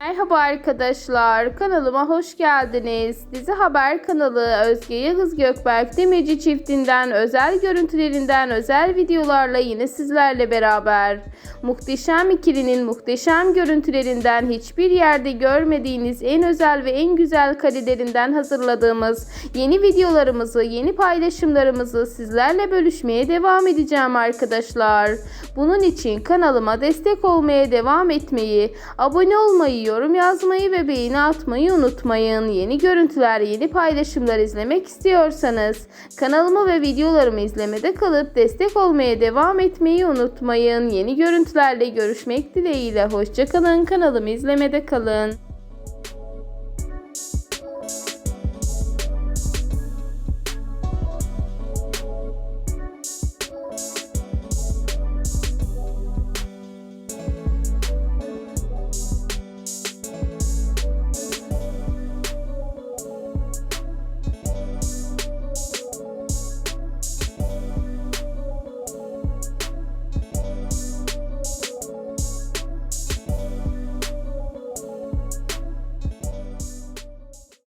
Merhaba arkadaşlar, kanalıma hoş geldiniz. Dizi Haber kanalı Özge Yağız Gökberk Demirci çiftinden özel görüntülerinden özel videolarla yine sizlerle beraber. Muhteşem ikilinin muhteşem görüntülerinden hiçbir yerde görmediğiniz en özel ve en güzel karelerinden hazırladığımız yeni videolarımızı, yeni paylaşımlarımızı sizlerle bölüşmeye devam edeceğim arkadaşlar. Bunun için kanalıma destek olmaya devam etmeyi, abone olmayı, yorum yazmayı ve beğeni atmayı unutmayın. Yeni görüntüler, yeni paylaşımlar izlemek istiyorsanız kanalımı ve videolarımı izlemede kalıp destek olmaya devam etmeyi unutmayın. Yeni görüntülerle görüşmek dileğiyle. Hoşçakalın. Kanalımı izlemede kalın.